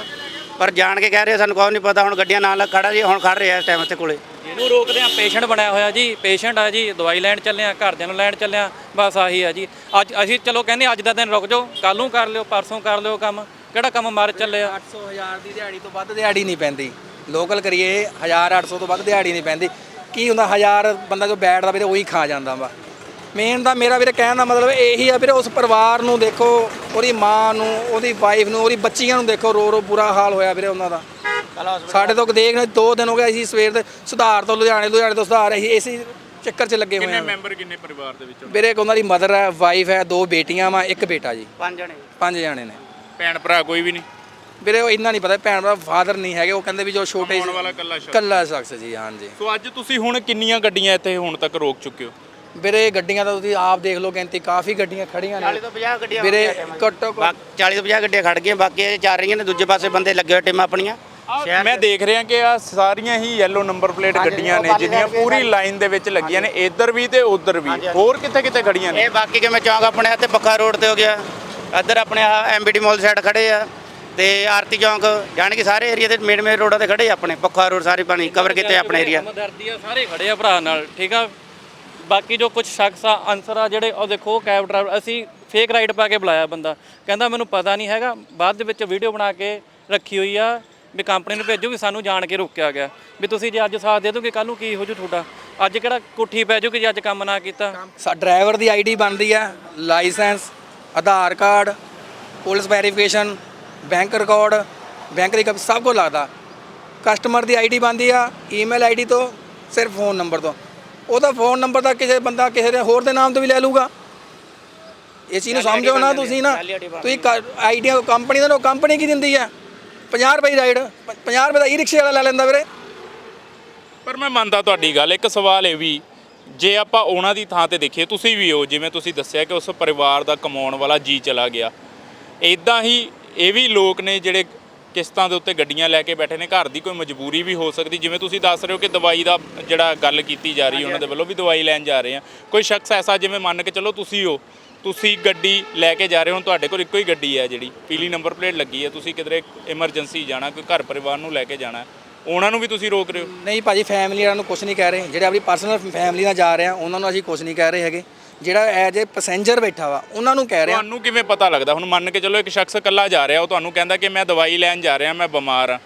Speaker 4: ਪਰ ਜਾਣ ਕੇ ਕਹਿ ਰਹੇ ਸਾਨੂੰ ਕੋਈ ਨਹੀਂ ਪਤਾ ਹੁਣ ਗੱਡੀਆਂ ਨਾਲ ਖੜਾ ਜੀ ਹੁਣ ਖੜ ਰਿਹਾ ਇਸ ਟਾਈਮ ਇੱਥੇ ਕੋਲੇ।
Speaker 2: ਇਹਨੂੰ ਰੋਕਦੇ ਆ ਪੇਸ਼ੈਂਟ ਬਣਿਆ ਹੋਇਆ ਜੀ ਪੇਸ਼ੈਂਟ ਆ ਜੀ ਦਵਾਈ ਲੈਣ ਚੱਲੇ ਆ ਘਰਦਿਆਂ ਨੂੰ ਲੈਣ ਚੱਲੇ ਆ ਬਸ ਆਹੀ ਆ ਜੀ। ਅੱਜ ਅਸੀਂ ਚਲੋ ਕਹਿੰਦੇ ਅੱਜ ਦਾ ਦਿਨ ਰੁਕ ਜਾਓ ਕੱਲ ਨੂੰ ਕਰ ਲਿਓ ਪਰਸੋਂ ਕਰ ਲਿਓ ਕੰਮ। ਕਿਹੜਾ ਕੰਮ ਮਾਰ ਚੱਲੇ ਆ?
Speaker 3: 800 ਹਜ਼ਾਰ ਦੀ ਦਿਹਾੜੀ ਤੋਂ ਵੱਧ ਦਿਹਾੜੀ ਨਹੀਂ ਪੈਂਦੀ। ਲੋਕਲ ਕਰੀਏ 1000 800 ਤੋਂ ਵੱਧ ਦਿਹਾੜੀ ਨਹੀਂ ਪੈਂਦੀ। ਕੀ ਹੁੰਦਾ 1000 ਬੰਦਾ ਜੋ ਬੈਠਦਾ ਵੀਰੇ ਉਹੀ ਖਾ ਜਾਂਦਾ ਵਾ। ਮੇਨ ਦਾ ਮੇਰਾ ਵੀਰੇ ਕਹਿਣ ਦਾ ਮਤਲਬ ਇਹੀ ਆ ਵੀਰੇ ਉਸ ਪਰਿਵਾਰ ਨੂੰ ਦੇਖੋ ਉਹਦੀ ਮਾਂ ਨੂੰ ਉਹਦੀ ਵਾਈਫ ਨੂੰ ਉਹਦੀ ਬੱਚੀਆਂ ਨੂੰ ਦੇਖੋ ਰੋ ਰੋ ਬੁਰਾ ਹਾਲ ਹੋਇਆ ਵੀਰੇ ਉਹਨਾਂ ਦਾ। ਸਾਡੇ ਤੋਂ ਦੇਖ ਦੋ ਦਿਨ ਹੋ ਗਏ ਅਸੀਂ ਸਵੇਰ ਦੇ ਸੁਧਾਰ ਤੋਂ ਲੁਧਿਆਣੇ ਲੁਧਿਆਣੇ ਤੋਂ ਸੁਧਾਰ ਅਸੀਂ ਇਸੇ ਚੱਕਰ 'ਚ ਲੱਗੇ ਹੋਏ
Speaker 1: ਕਿੰਨੇ
Speaker 3: ਆ।
Speaker 1: ਮੈਂਬਰ ਕਿੰਨੇ ਪਰਿਵਾਰ ਦੇ ਵਿੱਚੋਂ?
Speaker 3: ਵੀਰੇ ਇੱਕ ਉਹਨਾਂ ਦੀ ਮਦਰ ਹੈ ਵਾਈਫ ਹੈ ਦੋ ਬੇਟੀਆਂ ਵਾ ਇੱਕ ਬੇਟਾ ਜੀ।
Speaker 4: ਪੰਜ ਜਣੇ।
Speaker 3: ਪੰਜ ਜਾਣੇ ਨੇ।
Speaker 1: ਭੈਣ ਭਰਾ ਕੋਈ ਵੀ ਨਹੀਂ?
Speaker 3: ਵੀਰੇ ਉਹ ਇੰਨਾ ਨਹੀਂ ਪਤਾ ਭੈਣ ਦਾ ਫਾਦਰ ਨਹੀਂ ਹੈਗੇ ਉਹ ਕਹਿੰਦੇ ਵੀ ਜੋ ਛੋਟੇ
Speaker 1: ਆਉਣ ਵਾਲਾ ਇਕੱਲਾ ਸ਼ਖਸ।
Speaker 3: ਕੱਲਾ ਸ਼ਖਸ ਜੀ ਹਾਂਜੀ।
Speaker 1: ਸੋ ਅੱਜ ਤੁਸੀਂ ਹੁਣ ਕਿੰਨੀਆਂ ਗੱਡੀਆਂ ਇੱਥੇ ਹੁਣ ਤੱਕ ਰੋਕ ਚੁੱਕੇ ਹੋ?
Speaker 3: ਵੀਰੇ ਗੱਡੀਆਂ ਤਾਂ ਤੁਸੀਂ ਆਪ ਦੇਖ ਲਓ ਗਿਣਤੀ ਕਾਫੀ ਗੱਡੀਆਂ ਖੜੀਆਂ
Speaker 4: 40
Speaker 3: ਨੇ
Speaker 4: ਤੋਂ 50 ਗੱਡੀਆਂ
Speaker 3: ਵੀਰੇ ਘੱਟੋ ਘੱਟ
Speaker 4: 40 ਤੋਂ 50 ਗੱਡੀਆਂ ਖੜ ਗਈਆਂ ਬਾਕੀ ਇਹ ਚੱਲ ਰਹੀਆਂ ਨੇ ਦੂਜੇ ਪਾਸੇ ਬੰਦੇ ਲੱਗੇ ਹੋਏ ਟੀਮਾਂ ਆਪਣੀਆਂ।
Speaker 1: ਮੈਂ ਦੇਖ ਰਿਹਾ ਕਿ ਆ ਸਾਰੀਆਂ ਹੀ ਯੈਲੋ ਨੰਬਰ ਪਲੇਟ ਗੱਡੀਆਂ ਨੇ ਜਿਹੜੀਆਂ ਪੂਰੀ ਲਾਈਨ ਦੇ ਵਿੱਚ ਲੱਗੀਆਂ ਨੇ ਇੱਧਰ ਵੀ ਤੇ ਉੱਧਰ ਵੀ। ਹੋਰ ਕਿੱਥੇ ਕਿੱਥੇ ਖੜੀਆਂ ਨੇ?
Speaker 4: ਇਹ ਬਾਕੀ ਕਿਵੇਂ ਚੌਂਕ ਆਪਣੇ ਇੱਥੇ ਪੱਕਾ ਰੋਡ ਤੇ ਹੋ ਗਿਆ ਇੱਧਰ ਆਪਣੇ ਆ ਐਮਬੀਡੀ ਮਾਲ ਸਾਈਡ ਖੜੇ ਆ। ਤੇ ਆਰਤੀ ਚੌਂਕ ਜਾਣੀ ਕਿ ਸਾਰੇ ਏਰੀਆ ਤੇ ਮੇਨ ਮੇਨ ਰੋਡਾਂ ਤੇ ਖੜੇ ਆ ਆਪਣੇ ਪੱਕਾ ਰੋਡ ਸਾਰੇ ਪਾਣੀ ਕਵਰ ਕੀਤੇ ਆਪਣੇ ਏਰੀਆ
Speaker 2: ਹਮਦਰਦੀ ਆ ਸਾਰੇ ਖੜੇ ਆ ਭਰਾ ਨਾਲ ਠੀਕ ਆ? ਬਾਕੀ ਜੋ ਕੁਝ ਸ਼ਖਸ ਆ ਅਨਸਰ ਆ ਜਿਹੜੇ ਉਹ ਦੇਖੋ ਕੈਬ ਡਰਾਈਵਰ ਅਸੀਂ ਫੇਕ ਰਾਈਡ ਪਾ ਕੇ ਬੁਲਾਇਆ ਬੰਦਾ। ਕਹਿੰਦਾ ਮੈਨੂੰ ਪਤਾ ਨਹੀਂ ਹੈਗਾ ਬਾਅਦ ਦੇ ਵਿੱਚ ਵੀਡੀਓ ਬਣਾ ਕੇ ਰੱਖੀ ਹੋਈ ਆ ਵੀ ਕੰਪਨੀ ਨੂੰ ਭੇਜੋ ਵੀ ਸਾਨੂੰ ਜਾਣ ਕੇ ਰੋਕਿਆ ਗਿਆ। ਵੀ ਤੁਸੀਂ ਜੇ ਅੱਜ ਸਾਥ ਦੇ ਦੋਗੇ ਕੱਲ ਨੂੰ ਕੀ ਹੋ ਜੂ ਤੁਹਾਡਾ? ਅੱਜ ਕਿਹੜਾ ਕੁੱਠੀ ਪੈ ਜੂਗੀ ਜੇ ਅੱਜ ਕੰਮ ਨਾ ਕੀਤਾ?
Speaker 3: ਸਾ ਡਰਾਈਵਰ ਦੀ ਆਈਡੀ ਬਣਦੀ ਆ licence Aadhaar card police verification bank record bank ਦੀ ਕਾਪੀ ਸਭ ਕੁਝ ਲੱਗਦਾ। ਕਸਟਮਰ ਦੀ ਆਈਡੀ ਬਣਦੀ ਆ ਈਮੇਲ ਆਈਡੀ ਤੋਂ ਸਿਰਫ ਫੋਨ ਨੰਬਰ ਤੋਂ। ਉਹਦਾ ਫੋਨ ਨੰਬਰ ਤਾਂ ਕਿਸੇ ਬੰਦਾ ਕਿਸੇ ਦੇ ਹੋਰ ਦੇ ਨਾਮ ਤੋਂ ਵੀ ਲੈ ਲੂਗਾ। ਇਹ ਚੀਜ਼ ਨੂੰ ਸਮਝੋ ਨਾ ਤੁਸੀਂ ਨਾ। ਤੁਸੀਂ ਆਈਡੀਆ ਕੰਪਨੀ ਦਾ ਕੰਪਨੀ ਕੀ ਦਿੰਦੀ ਆ? 50 ਰੁਪਏ ਦੀ ਰਾਈਡ 50 ਰੁਪਏ ਦਾ ਈ ਰਿਕਸ਼ੇ ਵਾਲਾ ਲੈ ਲੈਂਦਾ ਵੀਰੇ।
Speaker 1: ਪਰ ਮੈਂ ਮੰਨਦਾ ਤੁਹਾਡੀ ਗੱਲ। ਇੱਕ ਸਵਾਲ ਇਹ ਵੀ ਜੇ ਆਪਾਂ ਉਹਨਾਂ ਦੀ ਥਾਂ ਤੇ ਦੇਖੀਏ ਤੁਸੀਂ ਵੀ ਹੋ ਜਿਵੇਂ ਤੁਸੀਂ ਦੱਸਿਆ ਕਿ ਉਸ ਪਰਿਵਾਰ ਦਾ ਕਮਾਉਣ ਵਾਲਾ ਜੀ ਚਲਾ ਗਿਆ। ਇਦਾਂ ਹੀ ਇਹ ਵੀ ਲੋਕ ਨੇ ਜਿਹੜੇ ਕਿਸ਼ਤਾਂ ਦੇ ਉੱਤੇ ਗੱਡੀਆਂ ਲੈ ਕੇ ਬੈਠੇ ਨੇ, ਘਰ ਦੀ ਕੋਈ ਮਜਬੂਰੀ ਵੀ ਹੋ ਸਕਦੀ। ਜਿਵੇਂ ਤੁਸੀਂ ਦੱਸ ਰਹੇ ਹੋ ਕਿ ਦਵਾਈ ਦਾ ਜਿਹੜਾ ਗੱਲ ਕੀਤੀ ਜਾ ਰਹੀ ਹੈ, ਉਹਨਾਂ ਦੇ ਵੱਲੋਂ ਵੀ ਦਵਾਈ ਲੈਣ ਜਾ ਰਹੇ ਆ। ਕੋਈ ਸ਼ਖਸ ਐਸਾ ਜਿਵੇਂ ਮੰਨ ਕੇ ਚੱਲੋ ਤੁਸੀਂ ਹੋ, ਤੁਸੀਂ ਗੱਡੀ ਲੈ ਕੇ ਜਾ ਰਹੇ ਹੋ, ਤੁਹਾਡੇ ਕੋਲ ਇੱਕੋ ਹੀ ਗੱਡੀ ਹੈ ਜਿਹੜੀ, ਪੀਲੀ ਨੰਬਰ ਪਲੇਟ ਲੱਗੀ ਹੈ, ਤੁਸੀਂ ਕਿਧਰੇ ਐਮਰਜੈਂਸੀ ਜਾਣਾ, ਕੋਈ ਘਰ ਪਰਿਵਾਰ ਨੂੰ ਲੈ ਕੇ ਜਾਣਾ, ਉਹਨਾਂ ਨੂੰ ਵੀ ਤੁਸੀਂ ਰੋਕ ਰਹੇ ਹੋ?
Speaker 3: ਨਹੀਂ ਭਾਜੀ ਫੈਮਿਲੀ ਵਾਲਿਆਂ ਨੂੰ ਕੁਝ ਨਹੀਂ ਕਹਿ ਰਹੇ। ਜਿਹੜੇ ਆਪਣੀ ਪਰਸਨਲ ਫੈਮਿਲੀ ਨਾਲ ਜਾ ਰਹੇ ਆ, ਉਹਨਾਂ ਨੂੰ ਅਸੀਂ ਕੁਝ ਨਹੀਂ ਕਹਿ ਰਹੇ ਹੈਗੇ। ਜਿਹੜਾ ਐਜ ਏ ਪੈਸੇਂਜਰ ਬੈਠਾ ਵਾ ਉਹਨਾਂ ਨੂੰ ਕਹਿ ਰਹੇ।
Speaker 1: ਤੁਹਾਨੂੰ ਕਿਵੇਂ ਪਤਾ ਲੱਗਦਾ? ਹੁਣ ਮੰਨ ਕੇ ਚੱਲੋ ਇੱਕ ਸ਼ਖਸ ਇਕੱਲਾ ਜਾ ਰਿਹਾ ਉਹ ਤੁਹਾਨੂੰ ਕਹਿੰਦਾ ਕਿ ਮੈਂ ਦਵਾਈ ਲੈਣ ਜਾ ਰਿਹਾ ਮੈਂ ਬਿਮਾਰ ਆ।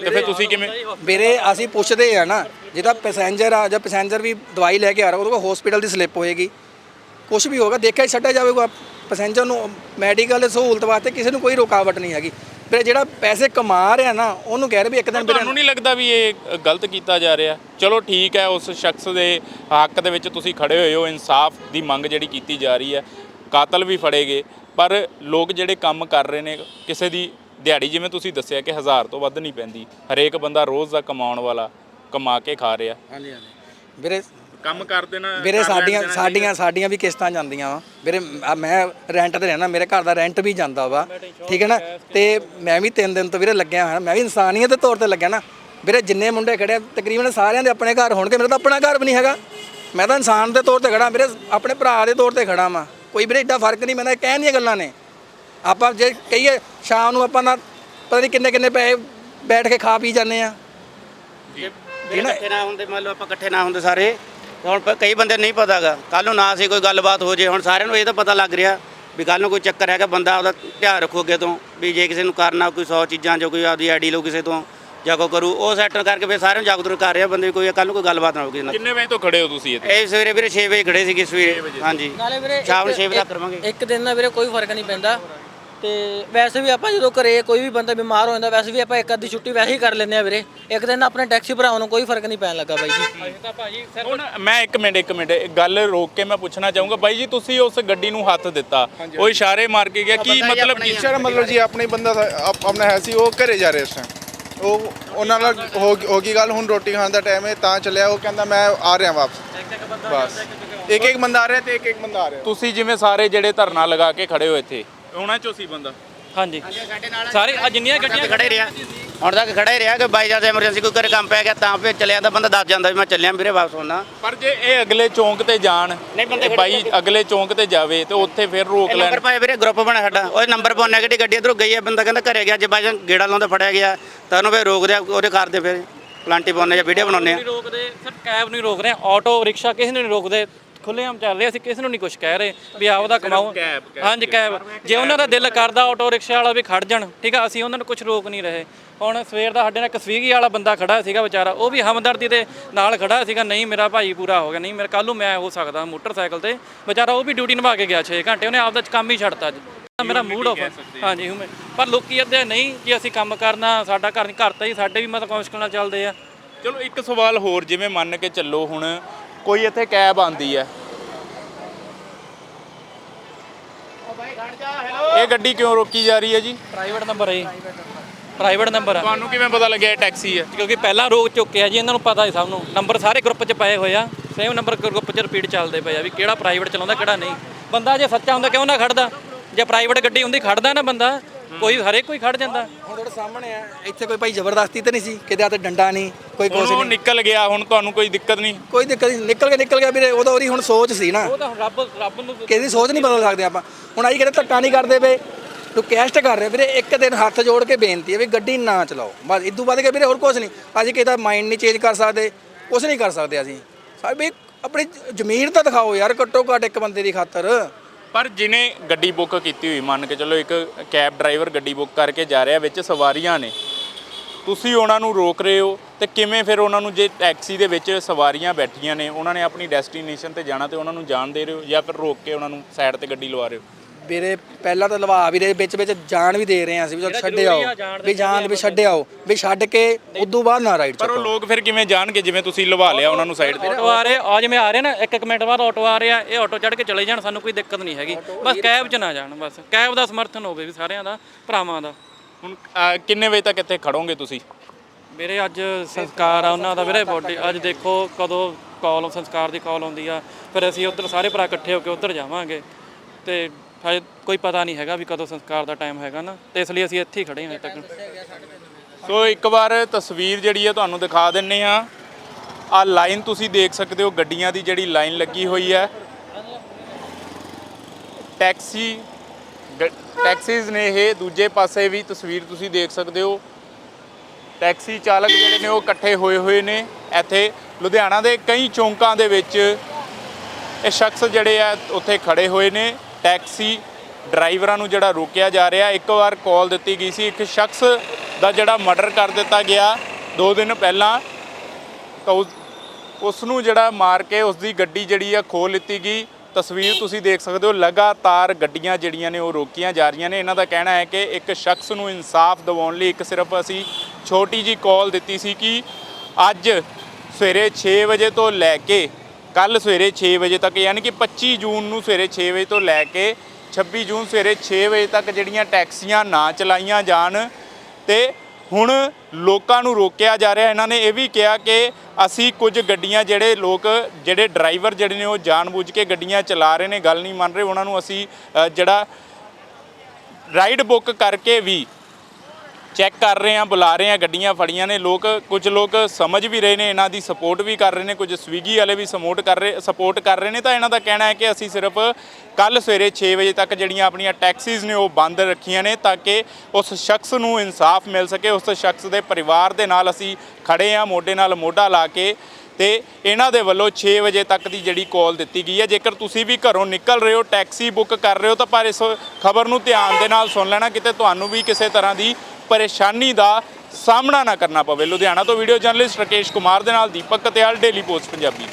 Speaker 1: ਤੇ ਫਿਰ ਤੁਸੀਂ ਕਿਵੇਂ
Speaker 3: ਵੀਰੇ ਅਸੀਂ ਪੁੱਛਦੇ ਆ ਨਾ ਜਿਹਦਾ ਪੈਸੇਂਜਰ ਆ ਜਾਂ ਪੈਸੇਂਜਰ ਵੀ ਦਵਾਈ ਲੈ ਕੇ ਆ ਰਿਹਾ ਉਹਦੇ ਕੋਲ ਹਸਪੀਟਲ ਦੀ ਸਲਿੱਪ ਹੋਏਗੀ। ਕੁਝ ਵੀ ਹੋਗਾ ਦੇਖਿਆ ਹੀ ਛੱਡਿਆ ਜਾਵੇਗਾ ਪੈਸੇਂਜਰ ਨੂੰ ਮੈਡੀਕਲ ਸਹੂਲਤ ਵਾਸਤੇ ਕਿਸੇ ਨੂੰ ਕੋਈ ਰੁਕਾਵਟ ਨਹੀਂ ਹੈਗੀ। ਵੀਰੇ ਜਿਹੜਾ ਪੈਸੇ ਕਮਾ ਰਿਹਾ ਨਾ ਉਹਨੂੰ ਕਹਿ ਰਹੇ ਵੀ ਇੱਕ ਦਿਨ
Speaker 1: ਤੁਹਾਨੂੰ ਨਹੀਂ ਲੱਗਦਾ ਵੀ ਇਹ ਗਲਤ ਕੀਤਾ ਜਾ ਰਿਹਾ? ਚਲੋ ਠੀਕ ਹੈ ਉਸ ਸ਼ਖਸ ਦੇ ਹੱਕ ਦੇ ਵਿੱਚ ਤੁਸੀਂ ਖੜੇ ਹੋਏ ਹੋ ਇਨਸਾਫ ਦੀ ਮੰਗ ਜਿਹੜੀ ਕੀਤੀ ਜਾ ਰਹੀ ਹੈ ਕਾਤਲ ਵੀ ਫੜੇਗੇ ਪਰ ਲੋਕ ਜਿਹੜੇ ਕੰਮ ਕਰ ਰਹੇ ਨੇ ਕਿਸੇ ਦੀ ਦਿਹਾੜੀ ਜਿਵੇਂ ਤੁਸੀਂ ਦੱਸਿਆ ਕਿ ਹਜ਼ਾਰ ਤੋਂ ਵੱਧ ਨਹੀਂ ਪੈਂਦੀ ਹਰੇਕ ਬੰਦਾ ਰੋਜ਼ ਦਾ ਕਮਾਉਣ ਵਾਲਾ ਕਮਾ ਕੇ ਖਾ ਰਿਹਾ।
Speaker 3: ਹਾਂਜੀ ਹਾਂਜੀ। ਵੀਰੇ
Speaker 1: ਕੰਮ ਕਰ ਦੇਣਾ
Speaker 3: ਵੀਰੇ ਸਾਡੀਆਂ ਸਾਡੀਆਂ ਸਾਡੀਆਂ ਵੀ ਕਿਸ਼ਤਾਂ ਜਾਂਦੀਆਂ ਵਾ। ਵੀਰੇ ਆ ਮੈਂ ਰੈਂਟ ਤੇ ਰਹਿਣਾ ਮੇਰੇ ਘਰ ਦਾ ਰੈਂਟ ਵੀ ਜਾਂਦਾ ਵਾ। ਠੀਕ ਹੈ ਨਾ? ਤੇ ਮੈਂ ਵੀ ਤਿੰਨ ਦਿਨ ਤੋਂ ਵੀਰੇ ਲੱਗਿਆ ਹੋਇਆ ਮੈਂ ਵੀ ਇਨਸਾਨੀਅਤ ਦੇ ਤੌਰ ਤੇ ਲੱਗਿਆ ਨਾ। ਵੀਰੇ ਜਿੰਨੇ ਮੁੰਡੇ ਖੜੇ ਆ, ਤਕਰੀਬਨ ਸਾਰਿਆਂ ਦੇ ਆਪਣੇ ਘਰ ਹੋਣਗੇ ਮੇਰਾ ਤਾਂ ਆਪਣਾ ਘਰ ਵੀ ਨਹੀਂ ਹੈਗਾ। ਮੈਂ ਤਾਂ ਇਨਸਾਨ ਦੇ ਤੌਰ ਤੇ ਖੜਾ ਵੀਰੇ ਆਪਣੇ ਭਰਾ ਦੇ ਤੌਰ ਤੇ ਖੜਾ ਵਾਂ। ਕੋਈ ਵੀਰੇ ਏਡਾ ਫ਼ਰਕ ਨਹੀਂ ਮੈਂ ਕਹਿਣ ਦੀਆਂ ਗੱਲਾਂ ਨੇ। ਆਪਾਂ ਜੇ ਕਹੀਏ ਸ਼ਾਮ ਨੂੰ ਆਪਾਂ ਨਾ ਪਤਾ ਨਹੀਂ ਕਿੰਨੇ ਕਿੰਨੇ ਪੈਸੇ ਬੈਠ ਕੇ ਖਾ ਪੀ ਜਾਂਦੇ ਆ।
Speaker 4: ਜੇ ਇਕੱਠੇ ਨਾ ਹੁੰਦੇ ਮੰਨ ਲਓ ਆਪਾਂ ਇਕੱਠੇ ਨਾ ਹੁੰਦੇ ਸਾਰੇ ਹੁਣ ਪ- ਕਈ ਬੰਦੇ ਨਹੀਂ ਪਤਾਗਾ। ਕੱਲ ਨੂੰ ਨਾ ਸੀ ਕੋਈ ਗੱਲਬਾਤ ਹੋ ਜੇ ਹੁਣ ਸਾਰਿਆਂ ਨੂੰ ਇਹ ਤਾਂ ਪਤਾ ਲੱਗ ਰਿਹਾ ਵੀ ਕੱਲ ਨੂੰ ਕੋਈ ਚੱਕਰ ਹੈਗਾ ਬੰਦਾ ਉਹਦਾ ਧਿਆਨ ਰੱਖੋ ਅੱਗੇ ਤੋਂ ਵੀ ਜੇ ਕਿਸੇ ਨੂੰ ਕਰਨਾ ਕੋਈ 100 ਚੀਜ਼ਾਂ ਜੋ ਕੋਈ ਆਪਦੀ ਆਈਡੀ ਲਓ ਕਿਸੇ ਤੋਂ ਜਾਂ ਕੋਈ ਕਰੂ ਉਹ ਸੈੱਟ ਕਰਕੇ ਫਿਰ ਸਾਰਿਆਂ ਨੂੰ ਜਾਗਰੂਕ ਕਰ ਰਿਹਾ ਬੰਦੇ ਵੀ ਕੋਈ ਕੱਲ ਨੂੰ ਕੋਈ ਗੱਲਬਾਤ ਨਾ ਹੋਵੇ
Speaker 1: ਕਿੰਨੇ ਵਜੇ ਤੋਂ ਖੜੇ ਹੋ ਤੁਸੀਂ ਇੱਥੇ?
Speaker 4: ਇਹ ਸਵੇਰੇ ਵੀਰੇ 6 ਵਜੇ ਖੜੇ ਸੀਗੇ ਸਵੇਰੇ। ਹਾਂਜੀ।
Speaker 5: ਨਾਲੇ ਵੀਰੇ
Speaker 4: ਸ਼ਾਮ ਨੂੰ
Speaker 5: ਇੱਕ-
Speaker 4: 6 ਵਜੇ ਤੱਕ
Speaker 5: ਇੱਕ-
Speaker 4: ਕਰਵਾਂਗੇ
Speaker 5: ਇੱਕ ਦਿਨ ਨਾਲ ਵੀਰੇ ਕੋਈ ਫ਼ਰਕ ਨਹੀਂ ਪੈਂਦਾ। ਤੇ ਵੈਸੇ ਵੀ ਆਪਾਂ ਜਦੋਂ ਘਰੇ ਕੋਈ ਵੀ ਬੰਦਾ ਬਿਮਾਰ ਹੋ ਜਾਂਦਾ ਵੈਸੇ ਵੀ ਆਪਾਂ ਇੱਕ ਅੱਧੀ ਛੁੱਟੀ ਵੈਸੇ ਹੀ ਕਰ ਲੈਂਦੇ ਆ ਵੀਰੇ। ਇੱਕ ਦਿਨ ਆਪਣੇ ਟੈਕਸੀ ਭਰਾਉਣ ਨੂੰ ਕੋਈ ਫ਼ਰਕ ਨਹੀਂ ਪੈਣ ਲੱਗਾ ਬਾਈ ਜੀ।
Speaker 2: ਤਾਂ ਭਾਜੀ
Speaker 1: ਹੁਣ ਮੈਂ ਇੱਕ ਮਿੰਟ ਇੱਕ ਮਿੰਟ ਇੱਕ ਗੱਲ ਰੋਕ ਕੇ ਮੈਂ ਪੁੱਛਣਾ ਚਾਹੂੰਗਾ। ਬਾਈ ਜੀ ਤੁਸੀਂ ਉਸ ਗੱਡੀ ਨੂੰ ਹੱਥ ਦਿੱਤਾ। ਉਹ ਇਸ਼ਾਰੇ ਮਾਰ ਕੇ ਗਿਆ। ਕੀ ਮਤਲਬ ਕੀ
Speaker 6: ਸਰ ਮਤਲਬ ਜੀ ਆਪਣਾ ਬੰਦਾ ਸੀ, ਆਪ- ਆਪਣਾ ਹੈ ਸੀ ਉਹ ਘਰੇ ਜਾ ਰਿਹਾ ਇਸ ਟਾਈਮ ਉਹ ਉਹਨਾਂ ਨਾਲ ਹੋ ਹੋ ਗਈ ਗੱਲ। ਹੁਣ ਰੋਟੀ ਖਾਣ ਦਾ ਟਾਈਮ ਹੈ ਤਾਂ ਚੱਲਿਆ। ਉਹ ਕਹਿੰਦਾ ਮੈਂ ਆ ਰਿਹਾ ਵਾਪਸ। ਬਸ। ਇੱਕ ਇੱਕ ਬੰਦਾ ਆ ਰਿਹਾ ਤੇ ਇੱਕ ਇੱਕ ਬੰਦਾ ਆ ਰਿਹਾ।
Speaker 1: ਤੁਸੀਂ ਜਿਵੇਂ ਸਾਰੇ ਜਿਹੜੇ ਧਰਨਾ ਲਗਾ ਕੇ ਖੜੇ ਹੋ ਇੱਥੇ ਉਹਨਾਂ ਚੋਂ ਸੀ ਬੰਦਾ।
Speaker 2: ਹਾਂਜੀ। ਸਾਰੇ ਆ ਜਿੰਨੀਆਂ ਗੱਡੀਆਂ
Speaker 4: ਖੜੇ ਰਿਹਾ। ਹੁਣ ਤੱਕ ਖੜਾ ਹੀ ਰਿਹਾ ਕਿ ਬਾਈ ਜਦ ਐਮਰਜੈਂਸੀ ਕੋਈ ਘਰੇ ਕੰਮ ਪੈ ਗਿਆ ਤਾਂ ਫਿਰ ਚੱਲਿਆ ਤਾਂ ਬੰਦਾ ਦੱਸ ਜਾਂਦਾ ਵੀ ਮੈਂ ਚੱਲਿਆ ਵੀਰੇ ਵਾਪਸ ਹੋਣਾ
Speaker 1: ਪਰ ਜੇ ਇਹ ਅਗਲੇ ਚੌਂਕ ਤੇ ਜਾਣ ਬਾਈ ਅਗਲੇ ਚੌਂਕ ਤੇ ਜਾਵੇ ਤੇ ਉੱਥੇ ਫਿਰ ਰੋਕ ਲੈਣ।
Speaker 4: ਨੰਬਰ ਪਾਏ ਵੀਰੇ ਗਰੁੱਪ ਬਣਾ ਸਾਡਾ। ਉਹ ਨੰਬਰ ਪਾਉਣੇ ਕਿ ਗੱਡੀ ਇਧਰੋਂ ਗਈ ਹੈ ਬੰਦਾ ਕਹਿੰਦਾ ਘਰੇ ਗਿਆ ਜੇ ਬਾਈ ਗੇੜਾ ਲਾਉਂਦਾ ਫੜਿਆ ਗਿਆ ਤਾਂ ਉਹਨੂੰ ਫਿਰ ਰੋਕਦੇ ਆ ਉਹਦੇ ਕਰਦੇ ਫਿਰ ਪਲਾਂਟੀ ਪਾਉਣੇ ਜਾਂ ਵੀਡੀਓ ਬਣਾਉਂਦੇ ਆ।
Speaker 2: ਰੋਕਦੇ ਸਰ ਕੈਬ ਨਹੀਂ ਰੋਕ ਰਹੇ ਆਟੋ ਰਿਕਸ਼ਾ ਕਿਸੇ ਨੂੰ ਨਹੀਂ ਰੋਕਦੇ। ਖੁੱਲ੍ਹੇਆਮ ਚੱਲ ਰਹੇ ਅਸੀਂ ਕਿਸੇ ਨੂੰ ਨਹੀਂ ਕੁਝ ਕਹਿ ਰਹੇ ਵੀ ਆਪਦਾ ਕਮਾਓ। ਹਾਂਜੀ ਕੈਬ। ਜੇ ਉਹਨਾਂ ਦਾ ਦਿਲ ਕਰਦਾ ਆਟੋ ਰਿਕਸ਼ਾ ਵਾਲਾ ਵੀ ਖੜ ਜਾਣ ਠੀਕ ਆ ਅਸੀਂ ਉਹਨਾਂ ਨੂੰ ਕੁਝ ਰੋਕ ਨਹੀਂ ਰਹੇ। ਹੁਣ ਸਵੇਰ ਦਾ ਸਾਡੇ ਨਾਲ ਇੱਕ ਸਵੀਗੀ ਵਾਲਾ ਬੰਦਾ ਖੜਾ ਸੀਗਾ ਵਿਚਾਰਾ ਉਹ ਵੀ ਹਮਦਰਦੀ ਦੇ ਨਾਲ ਖੜਾ ਸੀਗਾ ਨਹੀਂ ਮੇਰਾ ਭਾਈ ਪੂਰਾ ਹੋ ਗਿਆ ਨਹੀਂ ਮੇਰੇ ਕੱਲ ਨੂੰ ਮੈਂ ਹੋ ਸਕਦਾ ਮੋਟਰਸਾਈਕਲ ਤੇ। ਵਿਚਾਰਾ ਉਹ ਵੀ ਡਿਊਟੀ ਨਿਭਾ ਕੇ ਗਿਆ 6 ਘੰਟੇ ਉਹਨੇ ਆਪਦਾ ਕੰਮ ਹੀ ਛੱਡਤਾ ਅੱਜ। ਮੇਰਾ ਮੂਡ ਆਫ ਹਾਂਜੀ ਹੁਮੇ ਪਰ ਲੋਕੀ ਅੱਧੇ ਨਹੀਂ ਜੇ ਅਸੀਂ ਕੰਮ ਕਰਨਾ ਸਾਡਾ ਘਰ ਘਰ ਤਾਂ ਹੀ ਸਾਡੇ ਵੀ ਮਤਲਬ ਮੁਸ਼ਕਲ ਨਾਲ ਚੱਲਦੇ ਆ।
Speaker 1: ਚਲੋ ਇੱਕ ਸਵਾਲ ਹੋਰ ਜਿਵੇਂ ਮੰਨ ਕੇ ਚੱਲੋ ਹੁਣ ਕੋਈ ਇੱਥੇ ਕੈਬ ਆਂਦੀ ਹੈ। ਇਹ ਗੱਡੀ ਕਿਉਂ ਰੋਕੀ ਜਾ ਰਹੀ ਹੈ ਜੀ?
Speaker 2: ਪ੍ਰਾਈਵੇਟ ਨੰਬਰ ਹੈ ਜੀ। ਪ੍ਰਾਈਵੇਟ ਨੰਬਰ ਆ।
Speaker 1: ਤੁਹਾਨੂੰ ਕਿਵੇਂ ਪਤਾ ਲੱਗਿਆ ਇਹ ਟੈਕਸੀ ਹੈ?
Speaker 2: ਕਿਉਂਕਿ ਪਹਿਲਾਂ ਰੋਕ ਚੁੱਕੇ ਆ ਜੀ ਇਹਨਾਂ ਨੂੰ ਪਤਾ ਹੈ ਸਭ ਨੂੰ। ਨੰਬਰ ਸਾਰੇ ਗਰੁੱਪ 'ਚ ਪਏ ਹੋਏ ਆ। ਸੇਮ ਨੰਬਰ ਗਰੁੱਪ 'ਚ ਰਿਪੀਟ ਚੱਲਦੇ ਪਏ ਆ ਵੀ ਕਿਹੜਾ ਪ੍ਰਾਈਵੇਟ ਚਲਾਉਂਦਾ ਕਿਹੜਾ ਨਹੀਂ। ਬੰਦਾ ਜੇ ਸੱਚਾ ਹੁੰਦਾ ਕਿਉਂ ਨਾ ਖੜਦਾ? ਜੇ ਪ੍ਰਾਈਵੇਟ ਗੱਡੀ ਹੁੰਦੀ ਖੜਦਾ ਨਾ ਬੰਦਾ। ਕੋਈ ਹਰੇਕ ਕੋਈ ਖੜ ਜਾਂਦਾ।
Speaker 3: ਹੁਣ ਤੁਹਾਡੇ ਸਾਹਮਣੇ ਆ ਇੱਥੇ ਕੋਈ ਭਾਈ ਜ਼ਬਰਦਸਤੀ ਤੇ ਨਹੀਂ ਸੀ? ਕਿਤੇ ਹੱਥ ਡੰਡਾ ਨਹੀਂ ਕੋਈ ਕੁਛ
Speaker 1: ਉਹ
Speaker 3: ਨਹੀਂ।
Speaker 1: ਨਿਕਲ ਗਿਆ ਹੁਣ ਤੁਹਾਨੂੰ ਕੋਈ ਦਿੱਕਤ ਨਹੀਂ।
Speaker 3: ਕੋਈ ਦਿੱਕਤ ਨਹੀਂ ਨਿਕਲ ਕੇ ਨਿਕਲ ਗਿਆ ਵੀਰੇ ਉਹ ਤਾਂ ਉਹਦੀ ਹੁਣ ਸੋਚ ਸੀ ਨਾ।
Speaker 2: ਉਹ ਤਾਂ ਰੱਬ ਰੱਬ ਨੂੰ
Speaker 3: ਕਿਸੇ ਦੀ ਸੋਚ ਨਹੀਂ ਬਦਲ ਸਕਦੇ ਆਪਾਂ। ਹੁਣ ਆਈ ਕਿਤੇ ਧੱਕਾ ਨਹੀਂ ਕਰਦੇ ਪਏ ਰਿਕੁਐਸਟ ਕਰ ਰਹੇ ਵੀਰੇ ਇੱਕ ਦਿਨ ਹੱਥ ਜੋੜ ਕੇ ਬੇਨਤੀ ਹੈ ਵੀ ਗੱਡੀ ਨਾ ਚਲਾਓ। ਬਸ ਇਦੋਂ ਵੱਧ ਕੇ ਵੀਰੇ ਹੋਰ ਕੁਝ ਨਹੀਂ। ਅਸੀਂ ਕਿਸੇ ਦਾ ਮਾਈਂਡ ਨਹੀਂ ਚੇਂਜ ਕਰ ਸਕਦੇ ਕੁਝ ਨਹੀਂ ਕਰ ਸਕਦੇ ਅਸੀਂ। ਵੀ ਆਪਣੀ ਜ਼ਮੀਰ ਤਾਂ ਦਿਖਾਓ ਯਾਰ ਘੱਟੋ ਘੱਟ ਇੱਕ ਬੰਦੇ ਦੀ ਖਾਤਰ।
Speaker 1: ਪਰ ਜਿਨੇ ਗੱਡੀ ਬੁੱਕ ਕੀਤੀ ਹੋਈ, ਮੰਨ ਕੇ ਚਲੋ ਇੱਕ ਕੈਬ ਡਰਾਈਵਰ ਗੱਡੀ ਬੁੱਕ ਕਰਕੇ ਜਾ ਰਿਹਾ, ਵਿੱਚ ਸਵਾਰੀਆਂ ਨੇ, ਤੁਸੀਂ ਉਹਨਾਂ ਨੂੰ ਰੋਕ ਰਹੇ ਹੋ ਤੇ ਕਿਵੇਂ ਫਿਰ ਉਹਨਾਂ ਨੂੰ ਜੇ ਟੈਕਸੀ ਦੇ ਵਿੱਚ ਸਵਾਰੀਆਂ ਬੈਠੀਆਂ ਨੇ, ਉਹਨਾਂ ਨੇ ਆਪਣੀ ਡੈਸਟੀਨੇਸ਼ਨ ਤੇ ਜਾਣਾ ਤੇ ਉਹਨਾਂ ਨੂੰ ਜਾਣ ਦੇ ਰਹੇ ਹੋ ਜਾਂ ਫਿਰ ਰੋਕ ਕੇ ਉਹਨਾਂ ਨੂੰ ਸਾਈਡ ਤੇ ਗੱਡੀ ਲਵਾ ਰਹੇ ਹੋ?
Speaker 3: ਵੀਰੇ ਪਹਿਲਾਂ ਤਾਂ ਲਵਾ ਵੀ ਰਹੇ ਵਿੱਚ ਵਿੱਚ ਜਾਣ ਵੀ ਦੇ ਰਹੇ ਹਾਂ ਅਸੀਂ ਵੀ ਚੱਲ ਛੱਡੇ ਆਓ ਵੀ ਜਾਣ ਵੀ ਛੱਡੇ ਆਓ ਵੀ ਛੱਡ ਕੇ ਉਦੋਂ ਬਾਅਦ ਨਾ ਰਾਈਡ
Speaker 1: ਪਰ ਉਹ
Speaker 3: ਚੱਕੋ
Speaker 1: ਲੋਕ ਫਿਰ ਕਿਵੇਂ ਜਾਣਗੇ ਜਿਵੇਂ ਤੁਸੀਂ ਲਵਾ ਲਿਆ ਉਹਨਾਂ ਨੂੰ ਸਾਈਡ ਤੇ?
Speaker 2: ਆਟੋ ਆ ਰਹੇ ਆ ਜਿਵੇਂ ਆ ਰਹੇ ਨਾ ਇੱਕ ਇੱਕ ਮਿੰਟ ਬਾਅਦ ਆਟੋ ਆ ਰਿਹਾ ਇਹ ਆਟੋ ਚੜ੍ਹ ਕੇ ਚਲੇ ਜਾਣ ਸਾਨੂੰ ਕੋਈ ਦਿੱਕਤ ਨਹੀਂ ਹੈਗੀ। ਬਸ ਕੈਬ 'ਚ ਨਾ ਜਾਣ ਬਸ। ਕੈਬ ਦਾ ਸਮਰਥਨ ਹੋਵੇ ਵੀ ਸਾਰਿਆਂ ਦਾ ਭਰਾਵਾਂ ਦਾ।
Speaker 1: ਹੁਣ ਅਹ, ਕਿੰਨੇ ਵਜੇ ਤੱਕ ਇੱਥੇ ਖੜੋਗੇ ਤੁਸੀਂ?
Speaker 2: ਵੀਰੇ ਅੱਜ ਸੰਸਕਾਰ ਆ ਉਹਨਾਂ ਦਾ ਵੀਰੇ ਬੋਡੀ ਅੱਜ ਦੇਖੋ ਕਦੋਂ ਕਾਲ ਸੰਸਕਾਰ ਦੀ ਕਾਲ ਆਉਂਦੀ ਆ। ਫਿਰ ਅਸੀਂ ਉੱਧਰ ਸਾਰੇ ਭਰਾ ਇਕੱਠੇ ਹੋ ਕੇ ਉੱਧਰ ਜਾਵਾਂਗੇ। ਤੇ ਹਜੇ ਕੋਈ ਪਤਾ ਨਹੀਂ ਹੈਗਾ ਵੀ ਕਦੋਂ ਸੰਸਕਾਰ ਦਾ ਟਾਈਮ ਹੈਗਾ ਨਾ, ਤੇ ਇਸ ਲਈ ਅਸੀਂ ਇੱਥੇ ਹੀ ਖੜੇ ਹਾਂ ਹਜੇ ਤੱਕ।
Speaker 1: ਸੋ ਇੱਕ ਵਾਰ ਤਸਵੀਰ ਜਿਹੜੀ ਹੈ ਤੁਹਾਨੂੰ ਦਿਖਾ ਦਿੰਨੇ ਆ ਆ ਲਾਈਨ ਤੁਸੀਂ ਦੇਖ ਸਕਦੇ ਹੋ, ਗੱਡੀਆਂ ਦੀ ਜਿਹੜੀ ਲਾਈਨ ਲੱਗੀ ਹੋਈ ਹੈ। ਟੈਕਸੀ ਗ- ਟੈਕਸੀਜ਼ ਨੇ ਇਹ ਦੂਜੇ ਪਾਸੇ ਵੀ ਤਸਵੀਰ ਤੁਸੀਂ ਦੇਖ ਸਕਦੇ ਹੋ। ਟੈਕਸੀ ਚਾਲਕ ਜਿਹੜੇ ਨੇ ਉਹ ਇਕੱਠੇ ਹੋਏ ਹੋਏ ਨੇ। ਇੱਥੇ ਲੁਧਿਆਣਾ ਦੇ ਕਈ ਚੌਂਕਾਂ ਦੇ ਵਿੱਚ ਇਹ ਸ਼ਖਸ ਜਿਹੜੇ ਆ ਉੱਥੇ ਖੜੇ ਹੋਏ ਨੇ। ਟੈਕਸੀ ਡਰਾਈਵਰਾਂ ਨੂੰ ਜਿਹੜਾ ਰੋਕਿਆ ਜਾ ਰਿਹਾ, ਇੱਕ ਵਾਰ ਕਾਲ ਦਿੱਤੀ ਗਈ ਸੀ, ਇੱਕ ਸ਼ਖਸ ਦਾ ਜਿਹੜਾ ਮਰਡਰ ਕਰ ਦਿੱਤਾ ਗਿਆ। ਦੋ ਦਿਨ ਪਹਿਲਾਂ ਤਾਂ ਉਸ ਨੂੰ ਜਿਹੜਾ ਮਾਰ ਕੇ ਉਸ ਦੀ ਗੱਡੀ ਜਿਹੜੀ ਆ ਖੋਹ ਲਿੱਤੀ ਗਈ। ਤਸਵੀਰ ਤੁਸੀਂ ਦੇਖ ਸਕਦੇ ਹੋ, ਲਗਾਤਾਰ ਗੱਡੀਆਂ ਜਿਹੜੀਆਂ ਨੇ ਉਹ ਰੋਕੀਆਂ ਜਾ ਰਹੀਆਂ ਨੇ। ਇਹਨਾਂ ਦਾ ਕਹਿਣਾ ਹੈ ਕਿ ਇੱਕ ਸ਼ਖਸ ਨੂੰ ਇਨਸਾਫ ਦਿਵਾਉਣ ਲਈ ਇੱਕ ਸਿਰਫ ਅਸੀਂ ਛੋਟੀ ਜੀ ਕਾਲ ਦਿੱਤੀ ਸੀ ਕਿ ਅੱਜ ਸਵੇਰੇ 6 ਵਜੇ ਤੋਂ ਲੈ ਕੇ ਕੱਲ ਸਵੇਰੇ 6 ਵਜੇ ਤੱਕ, ਯਾਨੀ ਕਿ 25 ਜੂਨ ਨੂੰ ਸਵੇਰੇ 6 ਵਜੇ ਤੋਂ ਲੈ ਕੇ 26 ਜੂਨ ਸਵੇਰੇ 6 ਵਜੇ ਤੱਕ ਜਿਹੜੀਆਂ ਟੈਕਸੀਆਂ ਨਾ ਚਲਾਈਆਂ ਜਾਣ ਤੇ ਹੁਣ ਲੋਕਾਂ ਨੂੰ ਰੋਕਿਆ ਜਾ ਰਿਹਾ। ਇਹਨਾਂ ਨੇ ਇਹ ਵੀ ਕਿਹਾ ਕਿ ਅਸੀਂ ਕੁਝ ਗੱਡੀਆਂ ਜਿਹੜੇ ਲੋਕ, ਜਿਹੜੇ ਡਰਾਈਵਰ ਜਿਹੜੇ ਨੇ ਉਹ ਜਾਣਬੁੱਝ ਕੇ ਗੱਡੀਆਂ ਚਲਾ ਰਹੇ ਨੇ, ਗੱਲ ਨਹੀਂ ਮੰਨ ਰਹੇ। ਉਹਨਾਂ ਨੂੰ ਅਸੀਂ ਜਿਹੜਾ ਰਾਈਡ ਬੁੱਕ ਕਰਕੇ ਵੀ ਚੈੱਕ ਕਰ ਰਹੇ ਆ ਬੁਲਾ ਰਹੇ ਆ ਗੱਡੀਆਂ ਫੜੀਆਂ ਨੇ। ਲੋਕ, ਕੁਝ ਲੋਕ ਸਮਝ ਵੀ ਰਹੇ ਨੇ, ਇਹਨਾਂ ਦੀ ਸਪੋਰਟ ਵੀ ਕਰ ਰਹੇ ਨੇ, ਕੁਝ ਸਵੀਗੀ ਵਾਲੇ ਵੀ ਸਮੋਟ ਕਰ ਰਹੇ ਸਪੋਰਟ ਕਰ ਰਹੇ ਨੇ। ਤਾਂ ਇਹਨਾਂ ਦਾ ਕਹਿਣਾ ਹੈ ਕਿ ਅਸੀਂ ਸਿਰਫ ਕੱਲ ਸਵੇਰੇ 6 ਵਜੇ ਤੱਕ ਜਿਹੜੀਆਂ ਆਪਣੀਆਂ ਟੈਕਸੀਜ਼ ਨੇ, ਉਹ ਬੰਦ ਰੱਖੀਆਂ ਨੇ, ਤਾਂ ਕਿ ਉਸ ਸ਼ਖਸ ਨੂੰ ਇਨਸਾਫ ਮਿਲ ਸਕੇ। ਉਸ ਸ਼ਖਸ ਦੇ ਪਰਿਵਾਰ ਦੇ ਨਾਲ ਅਸੀਂ ਖੜੇ ਆ ਮੋਢੇ ਨਾਲ ਮੋਢਾ ਲਾ ਕੇ। ਤੇ ਇਹਨਾਂ ਦੇ ਵੱਲੋਂ 6 ਵਜੇ ਤੱਕ ਦੀ ਜਿਹੜੀ ਕਾਲ ਦਿੱਤੀ ਗਈ ਹੈ। ਜੇਕਰ ਤੁਸੀਂ ਵੀ ਘਰੋਂ ਨਿਕਲ ਰਹੇ ਹੋ ਟੈਕਸੀ ਬੁੱਕ ਕਰ ਰਹੇ ਹੋ, ਤਾਂ ਪਰ ਇਸ ਖਬਰ ਨੂੰ ਧਿਆਨ ਦੇ ਨਾਲ ਸੁਣ ਲੈਣਾ। ਕਿਤੇ ਤੁਹਾਨੂੰ ਵੀ ਕਿਸੇ ਤਰ੍ਹਾਂ ਦੀ ਪਰੇਸ਼ਾਨੀ ਦਾ ਸਾਹਮਣਾ ਨਾ ਕਰਨਾ ਪਵੇ। ਲੁਧਿਆਣਾ ਤੋਂ ਵੀਡੀਓ ਜਰਨਲਿਸਟ ਰਕੇਸ਼ ਕੁਮਾਰ ਦੇ ਨਾਲ ਦੀਪਕ ਕਤਿਆਲ ਡੇਲੀ ਪੋਸਟ ਪੰਜਾਬੀ।